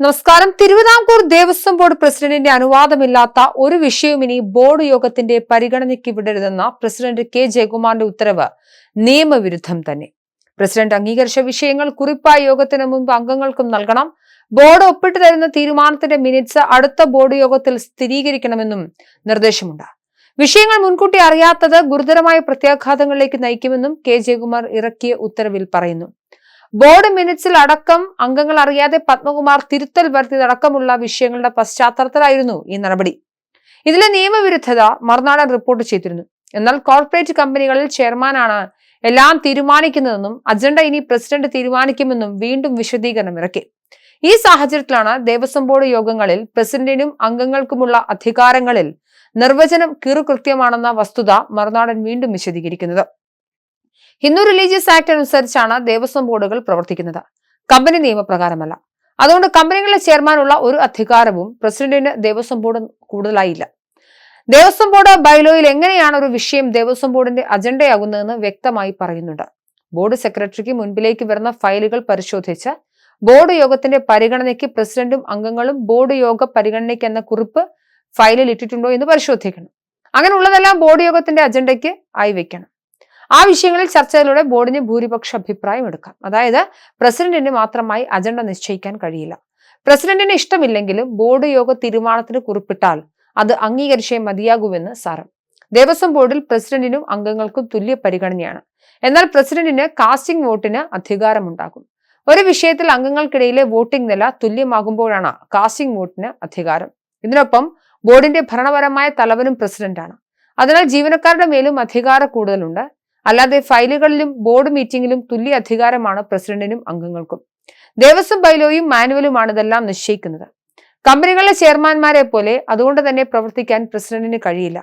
നമസ്കാരം. തിരുവിതാംകൂർ ദേവസ്വം ബോർഡ് പ്രസിഡന്റിന്റെ അനുവാദമില്ലാത്ത ഒരു വിഷയവും ഇനി ബോർഡ് യോഗത്തിന്റെ പരിഗണനയ്ക്ക് വിടരുതെന്ന പ്രസിഡന്റ് കെ ജയകുമാറിന്റെ ഉത്തരവ് നിയമവിരുദ്ധം തന്നെ. പ്രസിഡന്റ് അംഗീകരിച്ച വിഷയങ്ങൾ കുറിപ്പായ യോഗത്തിന് മുമ്പ് അംഗങ്ങൾക്കും നൽകണം. ബോർഡ് ഒപ്പിട്ട് തരുന്ന തീരുമാനത്തിന്റെ മിനിറ്റ്സ് അടുത്ത ബോർഡ് യോഗത്തിൽ സ്ഥിരീകരിക്കണമെന്നും നിർദ്ദേശമുണ്ട്. വിഷയങ്ങൾ മുൻകൂട്ടി അറിയാത്തത് ഗുരുതരമായ പ്രത്യാഘാതങ്ങളിലേക്ക് നയിക്കുമെന്നും കെ ജയകുമാർ ഇറക്കിയ ഉത്തരവിൽ പറയുന്നു. ബോർഡ് മിനിറ്റ്സിൽ അടക്കം അംഗങ്ങൾ അറിയാതെ പത്മകുമാർ തിരുത്തൽ വരുത്തിയതടക്കമുള്ള വിഷയങ്ങളുടെ പശ്ചാത്തലത്തിലായിരുന്നു ഈ നടപടി. ഇതിലെ നിയമവിരുദ്ധത മറുനാടൻ റിപ്പോർട്ട് ചെയ്തിരുന്നു. എന്നാൽ കോർപ്പറേറ്റ് കമ്പനികളിൽ ചെയർമാനാണ് എല്ലാം തീരുമാനിക്കുന്നതെന്നും അജണ്ട ഇനി പ്രസിഡന്റ് തീരുമാനിക്കുമെന്നും വീണ്ടും വിശദീകരണം ഇറക്കി. ഈ സാഹചര്യത്തിലാണ് ദേവസ്വം ബോർഡ് യോഗങ്ങളിൽ പ്രസിഡന്റിനും അംഗങ്ങൾക്കുമുള്ള അധികാരങ്ങളിൽ നിർവചനം കീറുകൃത്യമാണെന്ന വസ്തുത മറുനാടൻ വീണ്ടും വിശദീകരിക്കുന്നത്. ഹിന്ദു റിലീജിയസ് ആക്ട് അനുസരിച്ചാണ് ദേവസ്വം ബോർഡുകൾ പ്രവർത്തിക്കുന്നത്. കമ്പനി നിയമപ്രകാരമല്ല. അതുകൊണ്ട് കമ്പനികളിലെ ചെയർമാനുള്ള ഒരു അധികാരവും പ്രസിഡന്റിന് ദേവസ്വം ബോർഡ് കൂടുതലായില്ല. ദേവസ്വം ബോർഡ് ബൈലോയിൽ എങ്ങനെയാണ് ഒരു വിഷയം ദേവസ്വം ബോർഡിന്റെ അജണ്ടയാകുന്നതെന്ന് വ്യക്തമായി പറയുന്നുണ്ട്. ബോർഡ് സെക്രട്ടറിക്ക് മുൻപിലേക്ക് വരുന്ന ഫയലുകൾ പരിശോധിച്ച് ബോർഡ് യോഗത്തിന്റെ പരിഗണനയ്ക്ക് പ്രസിഡന്റും അംഗങ്ങളും ബോർഡ് യോഗ പരിഗണനയ്ക്ക് എന്ന കുറിപ്പ് ഫയലിൽ ഇട്ടിട്ടുണ്ടോ എന്ന് പരിശോധിക്കണം. അങ്ങനെയുള്ളതെല്ലാം ബോർഡ് യോഗത്തിന്റെ അജണ്ടയ്ക്ക് ആയി വെക്കണം. ആ വിഷയങ്ങളിൽ ചർച്ചയിലൂടെ ബോർഡിന് ഭൂരിപക്ഷ അഭിപ്രായം എടുക്കാം. അതായത് പ്രസിഡന്റിന് മാത്രമായി അജണ്ട നിശ്ചയിക്കാൻ കഴിയില്ല. പ്രസിഡന്റിന് ഇഷ്ടമില്ലെങ്കിലും ബോർഡ് യോഗ തീരുമാനത്തിന് കുറിപ്പിട്ടാൽ അത് അംഗീകരിച്ചേ മതിയാകുമെന്ന് സാരം. ദേവസ്വം ബോർഡിൽ പ്രസിഡന്റിനും അംഗങ്ങൾക്കും തുല്യ പരിഗണനയാണ്. എന്നാൽ പ്രസിഡന്റിന് കാസ്റ്റിംഗ് വോട്ടിന് അധികാരമുണ്ടാകും. ഒരു വിഷയത്തിൽ അംഗങ്ങൾക്കിടയിലെ വോട്ടിംഗ് നില തുല്യമാകുമ്പോഴാണ് കാസ്റ്റിംഗ് വോട്ടിന് അധികാരം. ഇതിനൊപ്പം ബോർഡിന്റെ ഭരണപരമായ തലവനും പ്രസിഡന്റാണ്. അതിനാൽ ജീവനക്കാരുടെ മേലും അധികാര കൂടുതലുണ്ട്. അല്ലാതെ ഫയലുകളിലും ബോർഡ് മീറ്റിംഗിലും തുല്യ അധികാരമാണ് പ്രസിഡന്റിനും അംഗങ്ങൾക്കും. ദേവസ്വം ബൈലോയും മാനുവലുമാണ് ഇതെല്ലാം നിശ്ചയിക്കുന്നത്. കമ്പനികളിലെ ചെയർമാൻമാരെ പോലെ അതുകൊണ്ട് തന്നെ പ്രവർത്തിക്കാൻ പ്രസിഡന്റിന് കഴിയില്ല.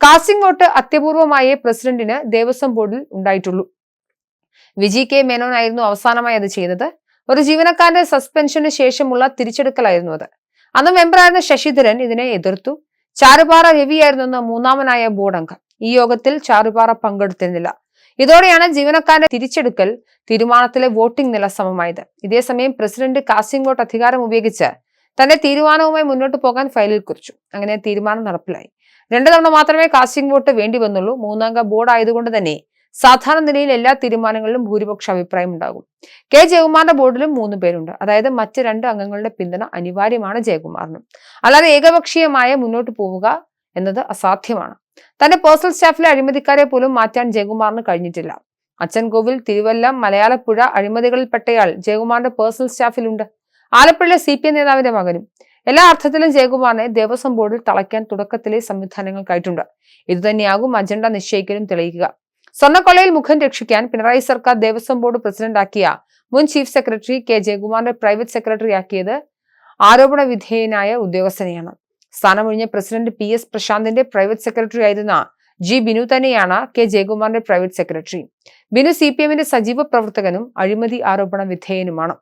കാസിംഗ് വോട്ട് അത്യപൂർവമായേ പ്രസിഡന്റിന് ദേവസ്വം ബോർഡിൽ ഉണ്ടായിട്ടുള്ളൂ. വിജി കെ മേനോൻ ആയിരുന്നു അവസാനമായി അത് ചെയ്തത്. ഒരു ജീവനക്കാരന്റെ സസ്പെൻഷന് ശേഷമുള്ള തിരിച്ചെടുക്കലായിരുന്നു അത്. അന്ന് മെമ്പറായിരുന്ന ശശിധരൻ ഇതിനെ എതിർത്തു. ചാരുപാറ രവിയായിരുന്നു മൂന്നാമനായ ബോർഡ് അംഗം. ഈ യോഗത്തിൽ ചാറുപാറ പങ്കെടുത്തിരുന്നില്ല. ഇതോടെയാണ് ജീവനക്കാരുടെ തിരിച്ചെടുക്കൽ തീരുമാനത്തിലെ വോട്ടിംഗ് നില സമമായത്. ഇതേസമയം പ്രസിഡന്റ് കാസ്റ്റിംഗ് വോട്ട് അധികാരം ഉപയോഗിച്ച് തന്റെ തീരുമാനവുമായി മുന്നോട്ട് പോകാൻ ഫയലിൽ കുറിച്ചു. അങ്ങനെ തീരുമാനം നടപ്പിലായി. രണ്ടു തവണ മാത്രമേ കാസ്റ്റിംഗ് വോട്ട് വേണ്ടി വന്നുള്ളൂ. മൂന്നംഗ ബോർഡ് ആയതുകൊണ്ട് തന്നെ സാധാരണ നിലയിൽ എല്ലാ തീരുമാനങ്ങളിലും ഭൂരിപക്ഷ അഭിപ്രായം ഉണ്ടാകും. കെ. ജയകുമാറിന്റെ ബോർഡിലും മൂന്ന് പേരുണ്ട്. അതായത് മറ്റ് രണ്ട് അംഗങ്ങളുടെ പിന്തുണ അനിവാര്യമാണ് ജയകുമാറിനും. അല്ലാതെ ഏകപക്ഷീയമായ മുന്നോട്ട് പോവുക എന്നത് അസാധ്യമാണ്. തന്റെ പേഴ്സണൽ സ്റ്റാഫിലെ അഴിമതിക്കാരെ പോലും മാറ്റാൻ ജയകുമാറിന് കഴിഞ്ഞിട്ടില്ല. അച്ഛൻകോവിൽ തിരുവല്ലം മലയാളപ്പുഴ അഴിമതികളിൽപ്പെട്ടയാൾ ജയകുമാറിന്റെ പേഴ്സണൽ സ്റ്റാഫിലുണ്ട്. ആലപ്പുഴയിലെ സി പി എം നേതാവിന്റെ മകനും. എല്ലാ അർത്ഥത്തിലും ജയകുമാറിനെ ദേവസ്വം ബോർഡിൽ തളയ്ക്കാൻ തുടക്കത്തിലെ സംവിധാനങ്ങൾക്കായിട്ടുണ്ട് ഇതുതന്നെയാകും അജണ്ട നിശ്ചയിക്കലും തെളിയിക്കുക. സ്വർണക്കൊള്ളയിൽ മുഖം രക്ഷിക്കാൻ പിണറായി സർക്കാർ ദേവസ്വം ബോർഡ് പ്രസിഡന്റാക്കിയ മുൻ ചീഫ് സെക്രട്ടറി കെ ജയകുമാറിനെ പ്രൈവറ്റ് സെക്രട്ടറി ആക്കിയത് ആരോപണ വിധേയനായ ഉദ്യോഗസ്ഥനെയാണ്. സ്ഥാനമൊഴിഞ്ഞ പ്രസിഡന്റ് പി എസ് പ്രശാന്തിന്റെ പ്രൈവറ്റ് സെക്രട്ടറി ആയിരുന്ന ജി ബിനു തന്നെയാണ് K ജയകുമാറിന്റെ private secretary. Binu C P എമ്മിന്റെ സജീവ പ്രവർത്തകനും അഴിമതി ആരോപണ വിധേയനുമാണ്.